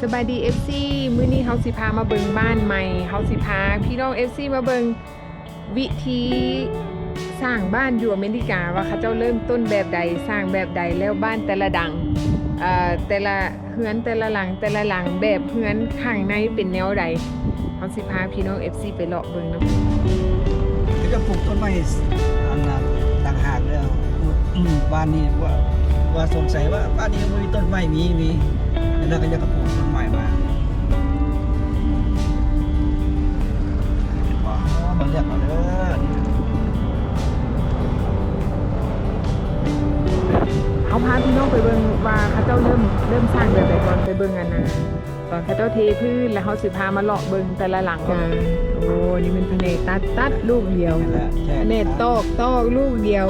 สบายดี FC มื้อนี้เฮาสิพามาเบิงบ้านใหม่เฮาสิพาพี่น้อง FC มาเบิงวิธีสร้างบ้านอยู่อเมริกาว่าเขาเจ้าเริ่มต้นแบบใดสร้างแบบใดแล้วบ้านแต่ละดังเอ่อแต่ละเฮือนแต่ละหลังแต่ละหลังแบบเฮือนข้างในเป็นแนวใดเฮาสิพาพี่น้อง FC ไปเลาะเบิงเนาะก็จะปลูกต้นไม้อันนั้นต่างหากเลยอืมบ้านนี้ว่าว่าสงสัยว่าบ้านนี้มีต้นไม้มีมี แล้วก็จะกระปลูกต้นไม้มาว้าวมันเรียกมาเลยเฮาพาพี่น้องไปเบิงว่าเขาเจ้าเริ่มเริ่มสร้างแบบใดก่อนไปเบิงกันนะตอนเขาเจ้าเทพื้นแล้วเฮาสิพามาเลาะเบิงแต่ละหลังอะโอ้นี่เป็นแผนกตัดตัดลูกเดียวนั่นแหละแค่เน็ตตอกตอกลูกเดียว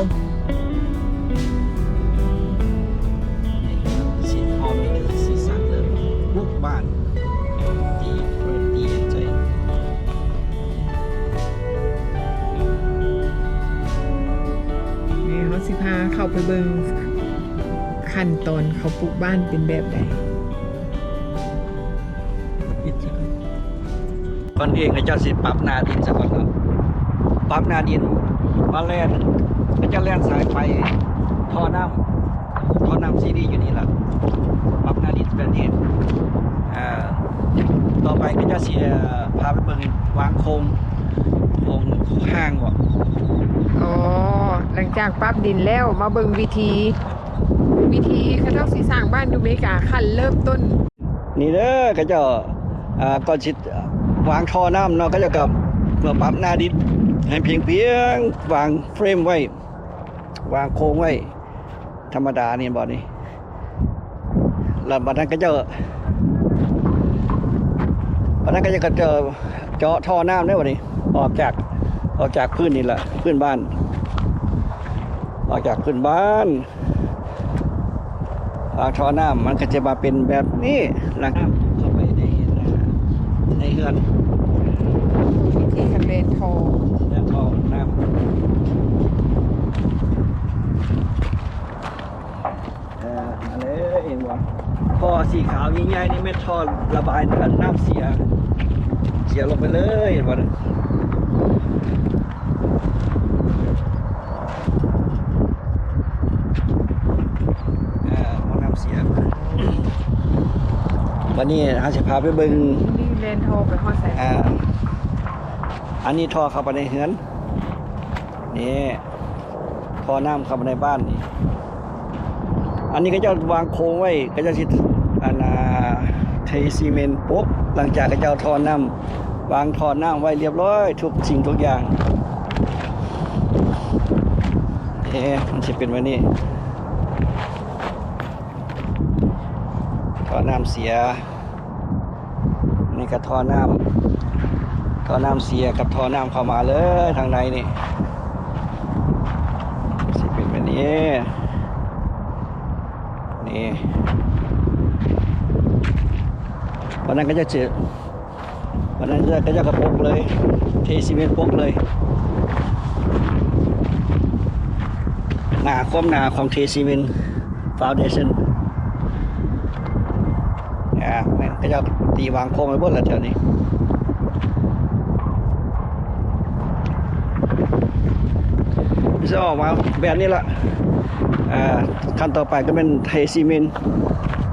เข้าไปเบิงขั้นตอนเขาปลูกบ้านเป็นแบบใดปิดใช่ไหมก่อนเองก็จะสิปรับนาดินซะก่อนเนาะปรับนาดินมาแลนก็จะแลนสายไฟท่อน้ำท่อน้ำซีดีอยู่นี่แหละปรับนาดินแบบนี้อ่าต่อไปก็จะเสียพาไปเบิ่งวางโครง โครงห้างว่ะอ๋อหลังจากปรับดินแล้วมาเบิงวิธี วิธีเขาเจ้าสีสร้างบ้านอยู่อเมริกาขั้นเริ่มต้น นี่เด้อก็จะอ่าก่อนสิวางท่อน้ำเนาะก็จะกับเมื่อปรับหน้าดินให้เพียงเพียงวางเฟรมไว้ วางโครงไว้ ธรรมดานี่บ่นี่แล้วบัดนั้นก็จะบัดนั้นก็จะก็จะ เจาะท่อน้ำได้บ่นี่ออกจากออกจากพื้นนี่แหละพื้นบ้าน ออกจากพื้นบ้านวางท่อน้ำมันก็จะมาเป็นแบบนี้หลังน้ำเข้าไปในในเฮือนวิธีคันเลนทอแล้วท่อน้ำเอ่ออะไรเองวะท่อสีขาวใหญ่ๆนี่ไม่ท่อระบายน้ำเสีย เสียลงไปเลยเห็นบ่เนี่ยเอ่อหม้อน้ำเสียวันนี้ฮาสิพาไปเบิ่งนี่เลนทอไปฮอดใส่อ่าอันนี้ท่อเข้าไปในเฮือนนี่ท่อน้ำเข้าไปในบ้านนี่ อันนี้ก็จะวางโค้งไว้ก็จะสิอันนา เทซีเมนต์ปุ๊บหลังจากก็จะเอาทอน้ำวางทอน้ำไว้เรียบร้อยทุกสิ่งทุกอย่างเอ๊มันจะเป็นวันนี้ทอน้ำเสียนี่ก็ท่อน้ำทอน้ำเสียกับทอน้ำเข้ามาเลยทางในนี่สิเป็นแบบนี้นี่ วันนั้นก็จะเจอวันนั้นจะก็จะกระปกเลยเทซีเมนต์ปกเลยหนาความหนาของเทซีเมนต์ฟาวเดชั่นอ่าแม่นก็จะตีวางโค้งไว้บนแล้วแถวนี้จะออกมาแบบนี้ละอ่าขั้นต่อไปก็เป็นเทซีเมนต์อัน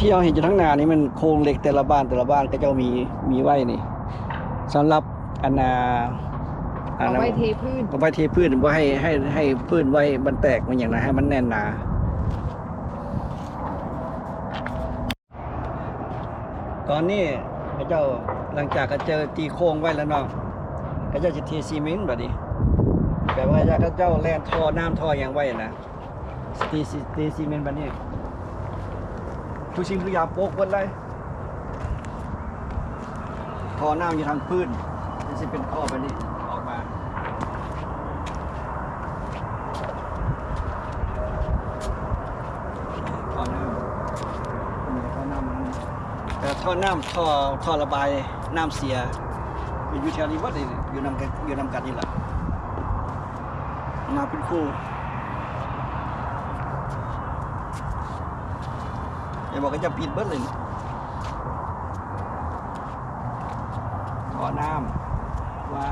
ที่เราเห็นอยู่ทั้งหนานี่มันโครงเหล็กแต่ละบ้านแต่ละบ้านก็จะมีมีไว้นี่สำหรับอันนาอันเอานั้นไว้เทพื้นเอาไว้เทพื้นว่าให้ให้ให้พื้นไว้มันแตกมันอย่างไรให้มันแน่นหนาตอนนี้พระเจ้าหลังจากก็เจอตีโค้งไว้แล้วเนาะก็เจ้าจะเทซีเมนต์แบบนี้แบบว่าจะเจ้าแล่นท่อน้ำท่ออย่างไว้นะตีซีตีซีเมนต์แบบนี้ ทุกสิ่งทุกอยาโปกหมดเลยท่อน้ำอยู่ทางพื้นมันจะเป็นท่อแบบนี้ออกมาท่อน้ำนี่ท่อน้ำมันแต่ท่อน้ำท่อท่อระบายน้ำเสีย อยู่แถวนี้วัดนี่อยู่นำกันอยู่นำกันนี่แหละมาเป็นคู่ อย่าบอกก็จะปิดเบิดเลยขอน้ำว่า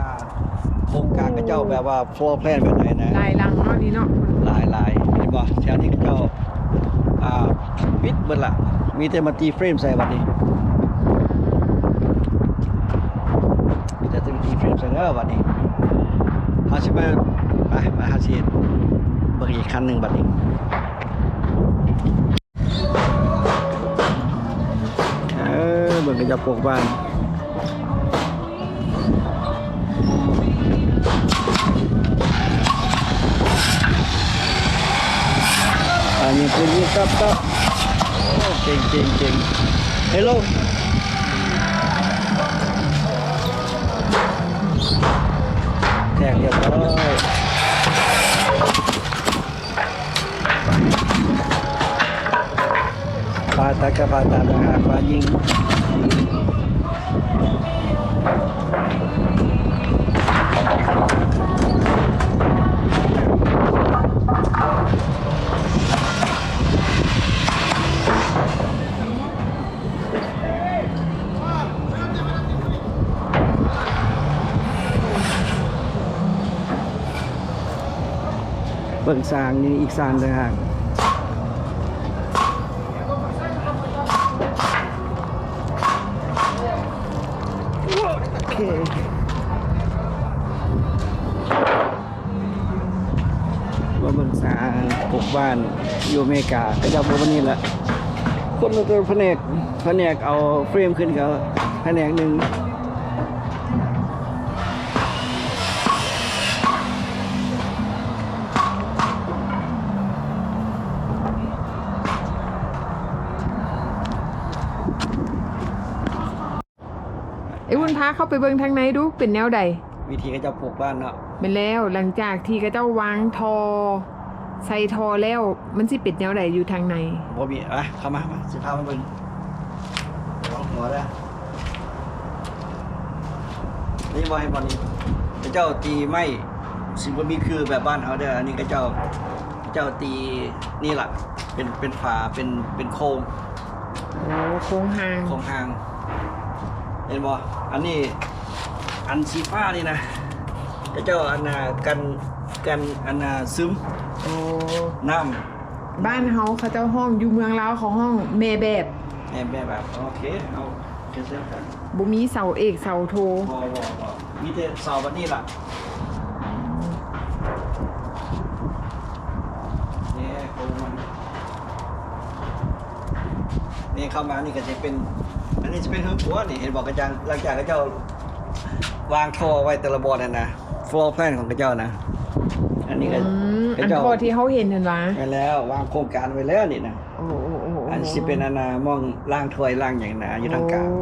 โครงการก็เจ้าแบบว่า floor plan แบบไหนนะลายลังเนาะนี่เนาะหลายหลายเห็นบ่แถวนี้ก็เจ้าอ่าปิดเบิดละมีแต่มาตีเฟรมใส่บัดนี้มีแต่ตีเฟรมใส่เด้อบัดนี้เฮาสิไปไปไปหาสิเบิ่งอีกคันหนึงบัดนี้ อเบิ่งกระจับปลูกบ้านอันนี้คือ บิ่งสางนี่อีกสางต่างหากโอเคว่าเบิ่งสางปลูกบ้านอยู่อเมริกาก็จะบว่านี่แหละคนละตัวแผนกแผนกเอาเฟรมขึ้นกับแผนกหนึ่ง พาเข้าไปเบิ่งทางในดูเป็นแนวใดวิธีก็จะปลูกบ้านเนาะเป็นแล้วหลังจากที่เขาเจ้าวางทอ ใส่ทอแล้วมันสิเป็นแนวใดอยู่ทางในบ่มีอะเข้ามามาสิพามาเบิ่งลองหัวแล้วนี่บ่ให้บ่นี่พระเจ้าตีไม่สิบ่มีคือแบบบ้านเฮาเด้ออันนี้ก็เจ้าพระเจ้าตีนี่ล่ะเป็นเป็นฝาเป็นเป็นโครงโอ้โค้งหางโครงหาง เห็นบ่อันนี้อันสีฟ้านี่นะพระเจ้าอันน่ะกันกันอันน่ะซึมโอ้น้ำบ้านเฮาเขาเจ้าห้องอยู่เมืองลาวของห้องแม่แบบแม่แบบแบบโอเคเอาเก็บเส้นกันบ่มีเสาเอกเสาโทบอบอบอมีแต่เสาร์วันนี้ล่ะนี่โครงมันนี่เข้ามานี่ก็จะเป็น อันนี้จะเป็นหัวหัวนี่เห็นบอกกระจังหลังจากกระเจ้าวางท่อไว้แต่ละบอร์ดน่ะนะ floor plan ของกระเจ้านะ อันนี้ก็อืมกระอันเจ้าพอที่เขาเห็นเห็นวะไปแล้ววางโครงการไว้แล้วนี่นะโอ้โอ้โอ้โอันนี้สิเป็นอนนามองล่างถ้วยล่างอย่างหนาอยู่ทางกลางโอ้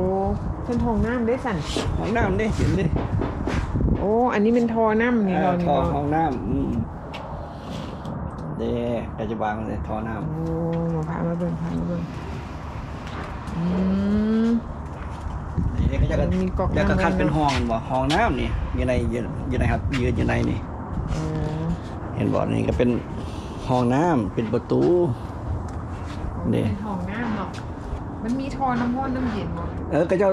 เพิ่นทองน้ำได้สั่น ห้องน้ำนี่เห็นดิโอ้ อันนี้เป็นทอน้ำนี่เอเราอนี่ท่อเนาะห้องน้ำอืมเด้ก็จะวางเลยท่อน้โอ้มาพามาเบิ่งพามาเบิ่ง อืมำนี่ก็จะมีก๊อกจะน้ำก็คัดไว้เนอะเป็นห้องบ่ห้องน้ำนี่อยู่ในอยู่อยู่ในครับยืนอยู่ในนี่โอ้เห็นบ่นี่ก็เป็นห้องน้ำเป็นประตู นี่ เป็นทองน้ำเนาะมันมีทอน้ำร้อนน้ำเย็นเนาะเออก็เจ้า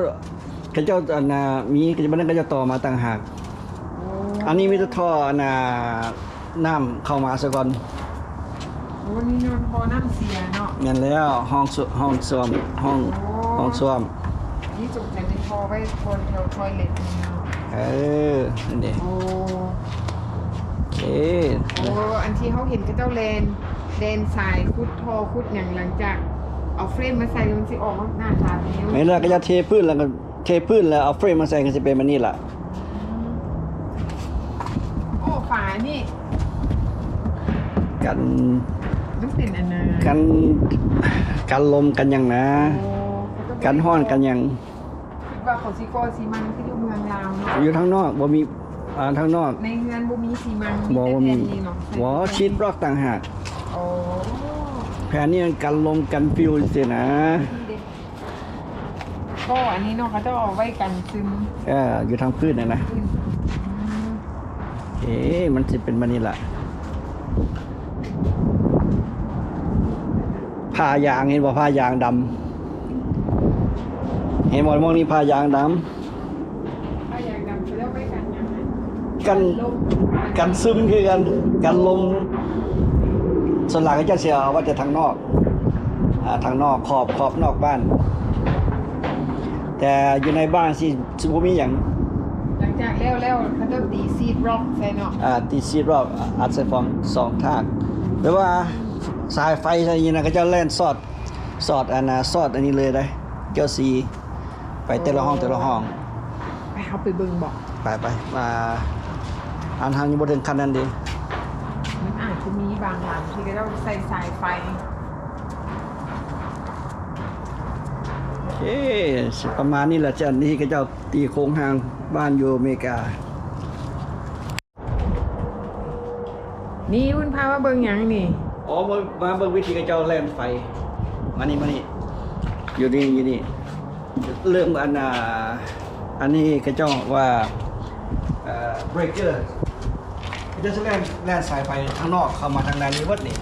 ก็เจ้าอันน่ะมีก็จะมันก็จะต่อมาต่างหากโอ้อันนี้มีแต่ท่ออันน่ะน้ำเข้ามาซะก่อน โอ้นี่นอนทอน้ำเสียเนาะงั้นแล้วห้องสห้องส้วมห้องโอ้ห้องส้วมนี่จุกแต่เป็นทอไว้ทนแถวทอยเล็ตนี่เนาะเออนั่นเด้โอ้โอเคโอ้อันที่เขาเห็นก็เจ้าเลนเลนสายคุดทอคุดอย่างหลังจากเอาเฟรมมาใส่มันสิออกมาหน้าตาเป็นนิ้วไม่แล้วก็จะเทพื้นแล้วก็เทพื้นแล้วเอาเฟรมมาใส่ก็จะเป็นมันนี่ล่ะโอ้ฝานี่กันมัน เป็นอันนากันกันลมกันหยังนะโอ้เขากันห้อนกันหยังคิดว่าเขาซิโกซีมันคืออยู่เมืองลาวเนาะอยู่ทางนอกบ่มีอ่าทางนอกในเงินบ่มีซีมันบ่ว่ามีแต่แผ่นนี้เนาะบ่ชีดบล็อกต่างหากโอ้แผ่นนี้มันกันลมกันฟิวสินะดีเด็ดก็อันนี้เนาะเขาจะเอาไว้กันซึมเอออยู่ทางพื้นน่ะนะ ขึ้นอืมเอ๊ะมันสิเป็นมันนี่ล่ะ ผ้ายางเห็นบ่ผ้ายางดำเห็นบ่มองนี่ผ้ายางดำถ้าอยากดำจะเรียกไปกันยังไงกันลมกันซึมคือกันกันลมส่วนหลักก็จะเสียว่าจะทางนอกอ่าทางนอกขอบขอบนอกบ้าน แต่อยู่ในบ้านสิสิบ่มีหยังหลังจากแล้วแล้วเขาจะตีซีดร็อกใส่เนาะอ่าตีซีรอบอัดใส่ฟองสองทางแปลว่า สายไฟอะไรอย่างนี้นะก็จะแล่นสอดสอดอันน่ะสอดอันนี้เลยได้เจ้าสีไปแต่ละห้องแต่ละห้อง ไปเขาไปเบิ่งบอกไปไปมาอันทางอยู่บนถึงคันนั้นเดีมันอาจจะมีบางหลังที่ก็ต้องใส่สายไฟโอเคสิประมาณนี้แหละจ้ะนี่ก็เจ้าตีโค้งหางบ้านอยู่อเมริกา นี่คุณพามาเบิ่งหยังนี่ อ๋อมามาเบิ่งวิธีก็เจ้าแล่นไฟ มานี่มานี่อยู่นี่อยู่นี่ เริ่มอันน่ะอันนี้ก็เจ้าว่าเอ่อ breaker ก็จะแล่นแล่นสายไฟข้างนอกเข้ามาทางในนี้วัดนี่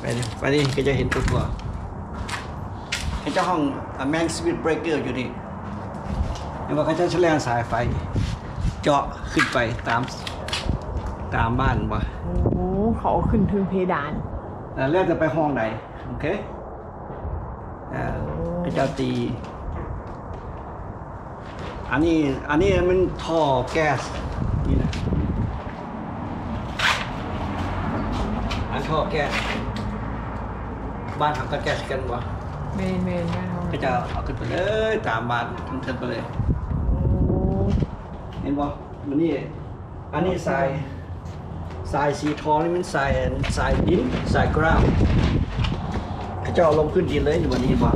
ไปดิไปดิก็จะเห็นตัวตัวให้เจ้าห้องแมนสวิตเบรกเกอร์อยู่นี่เห็นว่าเขาจะแล่นสายไฟ เจาะขึ้นไปตาม ตามบ้านบ่โอ้โหเขาเอาขึ้นถึงเพดานแล้วเลือกจะไปห้องไหนโอเคอ่าก็จะตี อันนี้อันนี้มันท่อแก๊สนี่นะอันท่อแก๊สบ้านทำกันแก๊สกันวะเมนเมนบ้านเขาก็จะเอาขึ้นไปเลยตามบ้านทั้งเทินไปเลยโอ้เห็นบ่มันนี่อันนี้ทราย ทรายสีทองนี่มันทรายทรายดินทรายกราวเขาจะเอาลงขึ้นดินเลยอยู่วันนี้บ่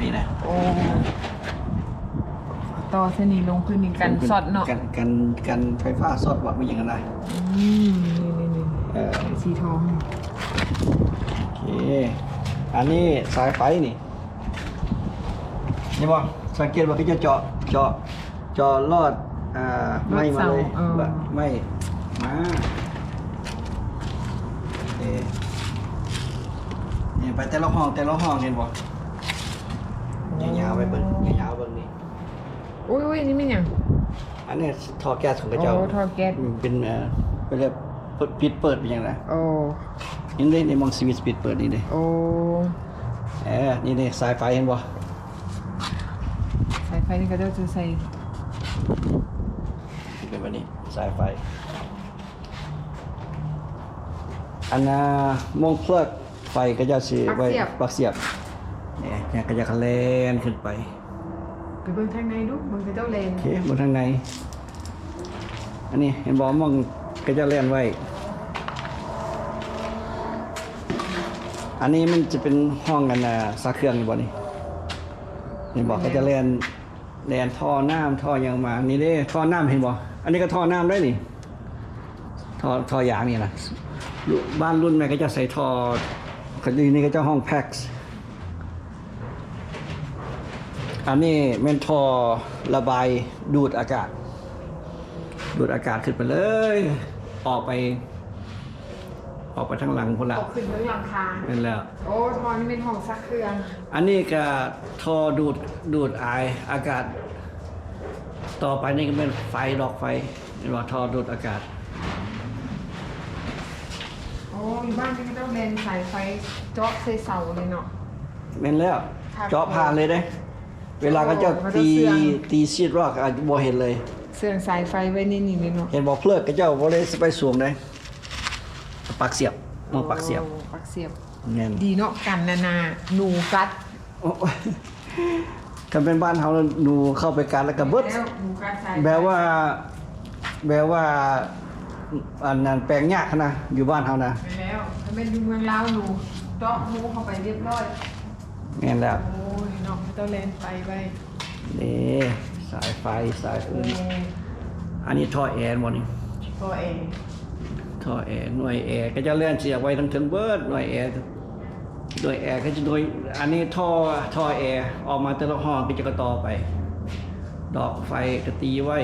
นี่นะโอ้ต่อเส้นนี้ลงขึ้นนี่กันสอดเนาะกันกันกันไฟฟ้าสอดบ่ไม่อย่างนั้นได้อืมนี่นี่นี่เออสีทองโอเคอันนี้สายไฟนี่นี่บ่สังเกตว่าเขาจะเจาะเจาะเจาะลอดอ่าไม่มาเลยแบบไม่ มาโอเคนี่ไปแต่ละห้องแต่ละห้องเห็นบ่ยาวๆไปเบิ่งยาวๆเบิ่งนี่อุ้ยอุ้ยนี่มันหยังอันนี้ท่อแก๊สของกระเจ้าโอ้ท่อแก๊สมเป็นเอ่อเป็นเรียกเปิดปิดเปิดเป็นอย่างไรโอ้นี่เลยในมองสวิตช์ปิดเปิดนี่เลยโอ้เออนี่เลยสายไฟเห็นบ่สายไฟนี่ก็จะใส่เป็นแบบนี้สายไฟ อันน่ะมองเพลิกไฟก็จะสิไว้ปลักเสียบเนี่ยเนี่ยก็จะคะแลนขึ้นไปไปเบิ่งทางในดูเบิ่งเขาเจ้าเลนโอเคบนทางใน อันนี้เห็นบอกมองก็จะเล่นไว้ อันนี้มันจะเป็นห้องกันนะซักเครื่องนี่บ่นี่เห็นบอกก็จะเล่นแลนท่อน้ำท่อหยังมานี่เด้ท่อน้ำเห็นบ่อันนี้ก็ท่อน้ำได้นี่ท่อท่อยางนี่นะ บ้านรุ่นใหม่ก็จะใส่ท่อคดีนี้ก็จะห้องแพ็กซ์อันนี้เมนทอระบายดูดอากาศ ดูดอากาศขึ้นไปเลย ออกไป ออกไปทางหลังพนละตกขึ้นเรื่องหลังคานั่นแล้ว โอ้ทอนนี่เป็นห้องซักเครื่อง อันนี้ก็ทอดูดดูดไอายอากาศ ต่อไปนี่ก็เป็นไฟดอกไฟเห็นว่าทอดูดอากาศโอ้อยู่บ้านนี่ก็ต้องเลนสายไฟเจาะใส่เสาเลยเนาะ แม่นแล้ว ครับเจาะผ่านเลยเด้เวลาก็จะโอ้มันจะตีเสื่อม ตีซีดรอกอาจจะบ่เห็นเลย เสื่องสายไฟไว้นี่นี่เลยเนาะเห็นบอกเพลิกก็เจ้าบ่ได้ไปสวงได้ปักเสียบมองปักเสียบโอ้ปักเสียบแน่นดีเนาะกันนานาหนูกัดโอ้ยกันเป็นบ้านเฮาแล้วหนูเข้าไปกันแล้วก็เบิด แล้วหนูกัดสายไฟแบบว่าแบบว่า อันนั้นแปลงยากนะอยู่บ้านเฮานะไปแล้วถ้าเป็นอยู่เมืองลาวหนูเจาะหนูเข้าไปเรียบร้อยแม่นแล้วโอ้ยเนาะไม่ต้องเลนไฟไปนี่สายไฟสายเอฟืนออันนี้ท่อแอร์หมดนี่ตัวเองท่อแอร์หน่วยแอร์ก็จะเลื่อนเสียบไว้ทั้งถึงเบิดหน่วยแอร์โดยแอร์ก็จะโดยอันนี้ท่อท่อแอร์ออกมาแต่ละห้องก็จะกระต่อไป ดอกไฟก็ตีไว้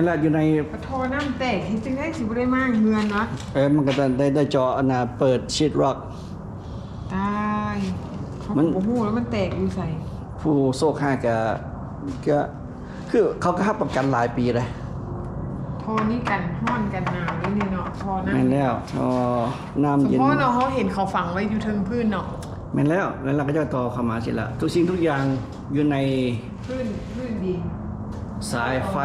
นเลยเนาะนั่นแหละอยู่ในกระทอน้ำแตกเห็นจังได้สิบ่ได้มากเฮือนวะเออมันก็จะได้ได้จออันน่ะเปิดชีตร็อก ตายเขามันบ่ฮู้แล้วมันแตกอยู่ใส่ผู้โซกห้าก็ก็คือเขาก็รับประกันหลายปีเลยทอนี่กันห้อนกันหนาวด้วยนี่เนาะทอน้ำแม่นแล้วอ๋อน้ำสมเย็นมติเนาะเขาเห็นเขาฝังไว้อยู่เทิงพื้นเนาะแม่นแล้วแล้วเราก็จะต่อเข้ามาสิละทุกสิ่งทุกอย่างอยู่ในพื้นพื้นดินสายไฟ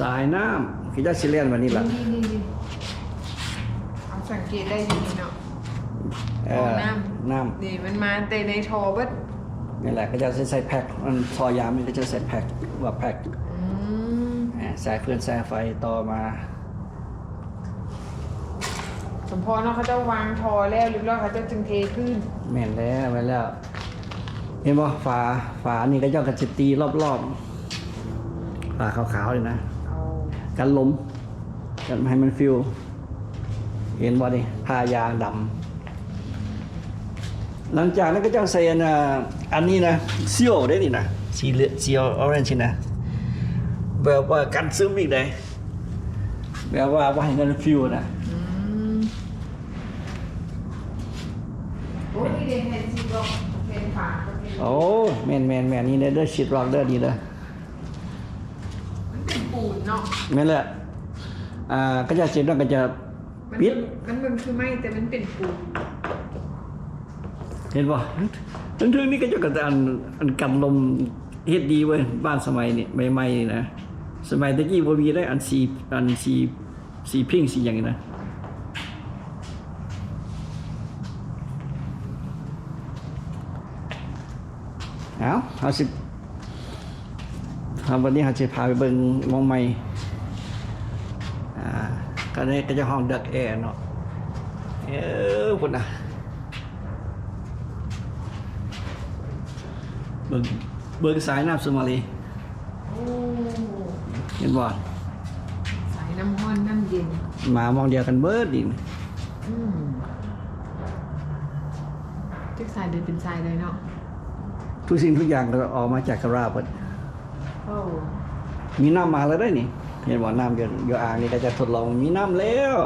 สายน้ำคือจะสิเลียนวันนี้ล่ะนี่นี่นี่เอาสังเกตได้อยู่นี่เนาะ เออน้ำ น้นี่มันมาแต่ในทอเบิดำนี่แหละก็จะใส่แพ็คมันพอยามมันก็จะใส่แพ็คว่าแพ็คอืมอ่าสายเพื่อนสายไฟต่อมาสมพรเนาะเขาจะวางทอแล้วเรียบร้อยเขาจะจึงเทพื้น แม่นแล้วแม่นแล้ว เห็นบ่ฝาฝานี่ก็จะกระจิตีรอบๆฝาขาวๆเลยนะเอา กันลมกันให้มันฟิวเห็นบ่นี่ผ้ายางดำหลังจากนั้นก็จะใส่อันน่ะอันนี้นะเซียวได้นี่นะสีเหลืองเซียวออเรนจ์นะแบบว่ากันซึมอีกได้แบบว่าว่าให้มันฟิวนะอืมโอ้ยนี่เด็กเห็นสิบอกเป็นฝาก็เป็นโอ้แม่นแม่นแม่นนี่เด้อเด้อชิดร็อกเด้อนี่เด้อมันเป็นปูนเนาะแม่นแหละอ่าก็จะเสร็จแล้วก็จะมันปิด มันมันคือไม่แต่มันเป็นปูนเห็นบ่ทั้งทึงนี่ก็จะกระอันอันกันลมเฮ็ดดีเว้ยบ้านสมัยนี่ใหม่ๆนี่นะสมัยตะกี้บ่มีได้อันสีอันสีสีพิงค์สีหยังนี่นะเอาเอาสิ เอาวันนี้เราจะพาไปเบิ่งหมองใหม่อ่าก็ได้ก็จะห้องดักแอร์เนาะเออพุ่นน่ะเบิ่งเบิ่งสายน้ำสมาลีโอ้เห็นบ่สายน้ำห้อนน้ำเย็นหมามองเดียวกันเบิดดิอืมทุกสายเดินเป็นสายเลยเนาะทุกสิ่งทุกอย่างก็ออกมาจากกระราบเบิดโอ้ มีน้ำมาแล้วได้นี่เห็นบ่น้ำอยู่อยู่อ่างนี่ก็จะทดลองมีน้ำแล้ว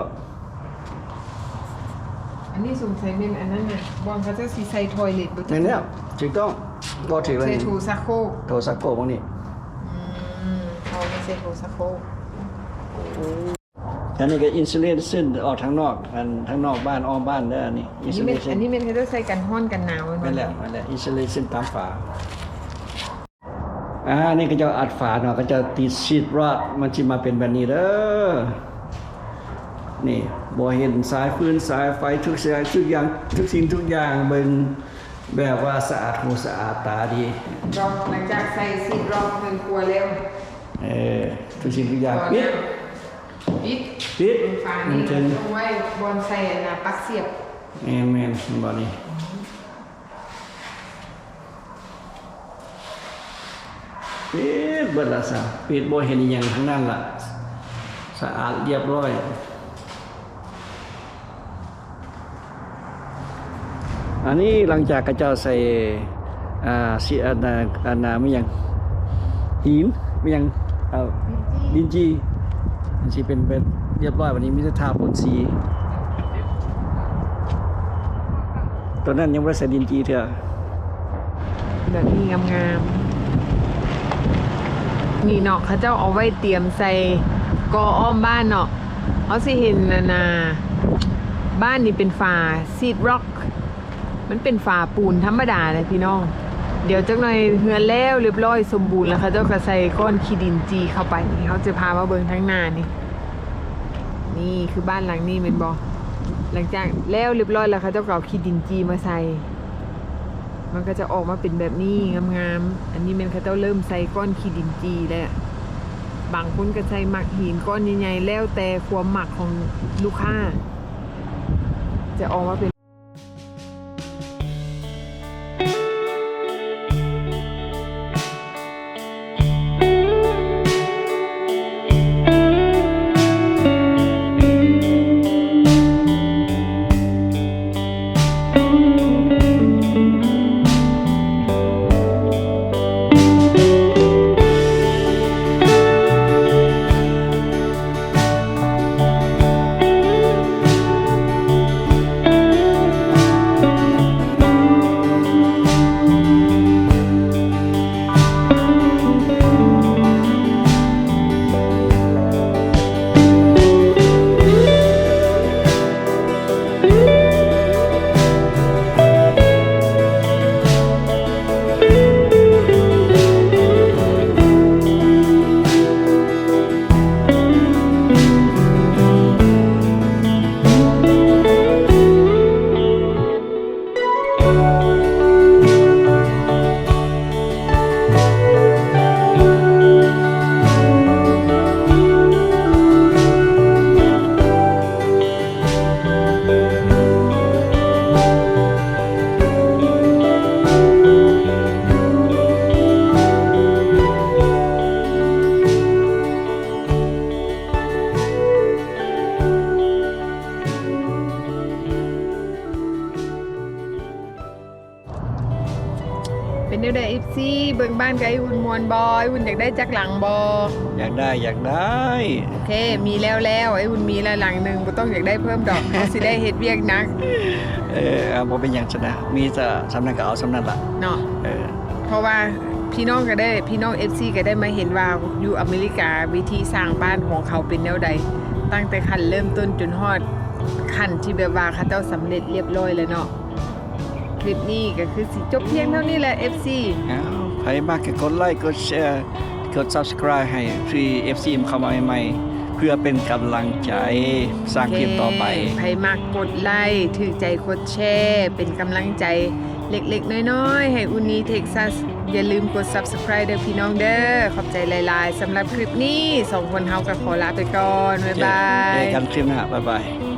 อันนี้สงสัยเป็นอันนั้นน่ะบอลเขาจะสีใส่ทอยเล็ตบ่แม่นแล้วถูกต้องบ่ถือว่าใส่ถูซักโครกโทรศัพท์โกพวกนี้อืมเอาไม่ใส่ถูซักโครกอันนี้ก็อินซูเลชันออกทางนอกอันทางนอกบ้านอ้อมบ้านเด้ออันนี้อัอินนซูนี้เลเป็นชัอันนนี้เป็นเขาจะใส่กันห้อนกันหนาวมันนั่นแหละนั่นแหละอินซูเลชันตามฝา อ่านี่ก็จะอัดฝาเนาะก็จะติดชีทว่ามันสิมาเป็นแบบนี้เด้อนี่บ่เห็นสายฟืนสายไฟทุกสิ่งทุกอย่างทุกสิ่งทุกอย่างเบิ่งแบบว่าสะอาดหูสะอาดตาดีรองหลังจากใส่ซีดรองเงินครัวแล้วเออทุกสิ่งทุกอย่างก่อนปิดนะปิดปิดฝามันี่นถึงเอาไว้บอลใส่อันนะปลักเสียบแม่นแม่นบ่นี่ ปิดเบิดละซะปิดโบเห็นอีหยังทั้งนั้นล่ะสะอาดเรียบร้อยอันนี้หลังจากกระเจ้าใส่อ่าสิอันาอันาไม่ยังหินไม่ยังเอาดินจีมันสิเป็นเป็นเรียบร้อยวันนี้มิตรทาบนสีตัวนั้นยังไม่ได้ใส่ดินจีเถอะแบบนี้งามๆ นี่เนาะเขาเจ้าเอาไว้เตรียมใส่กออ้อมบ้านเนาะเขาสิเห็นนานา บ้านนี่เป็นฝาซีดร็อก มันเป็นฝาปูนธรรมดาเลยพี่น้อง เดี๋ยวจักหน่อยเฮือนแล้วเรียบร้อยสมบูรณ์แล้วเขาเจ้าก็ใส่ก้อนขี้ดินจีเข้าไปนี่เขาจะพามาเบิ่งทั้งหน้านี่ นี่คือบ้านหลังนี้เป็นบอหลังจากแล้วเรียบร้อยแล้วเขาเจ้าก็เอาขี้ดินจีมาใส่ มันก็จะออกมาเป็นแบบนี้งามๆ อันนี้มันเขาเจ้าเริ่มใส่ก้อนขี้ดินจีแล้วบางคนก็ใส่หมักหินก้อนใหญ่ๆแล้วแต่ความหมักของลูกค้า จะออกมาเป็น ลังบออยากได้อยากได้โอเค มีแล้วแล้วไอ้อุ่นมีแล้วหลังหนึ่งบ่ต้องอยากได้เพิ่มดอกเขาสิได้เฮ็ดเวียกหนัก เออเอาบ่เป็นหยังซะนะ มีแต่สำนักก็เอาสำนักละเนาะเออเพราะว่าพี่น้องก็ได้พี่น้อง FC ก็ได้มาเห็นว่าอยู่อเมริกาวิธีสร้างบ้านของเขาเป็นแนวใด ตั้งแต่ขั้นเริ่มต้นจนฮอดขั้นที่แบบว่าเขาเจ้าสำเร็จเรียบร้อยแล้วเนาะคลิปนี้ก็คือสิจบเพียงเท่านี้แหละ FC เอาใครมากก็กดไลค์กดแชร์ กด Subscribe ให้ฟรี FC เข้ามาใหม่ๆ เพื่อเป็นกำลังใจสร้างคลิปต่อไป ใครมากกดไลค์ถือใจกดแชร์เป็นกำลังใจเล็กๆ น้อยๆ ให้อุนีเท็กซัส อย่าลืมกด Subscribe เด้อพี่น้องเด้อขอบใจหลายๆสำหรับคลิปนี้สองคนเฮาก็ขอลาไปก่อน บ๊ายบาเจยอกันคลิปหน้าบ๊ายบาย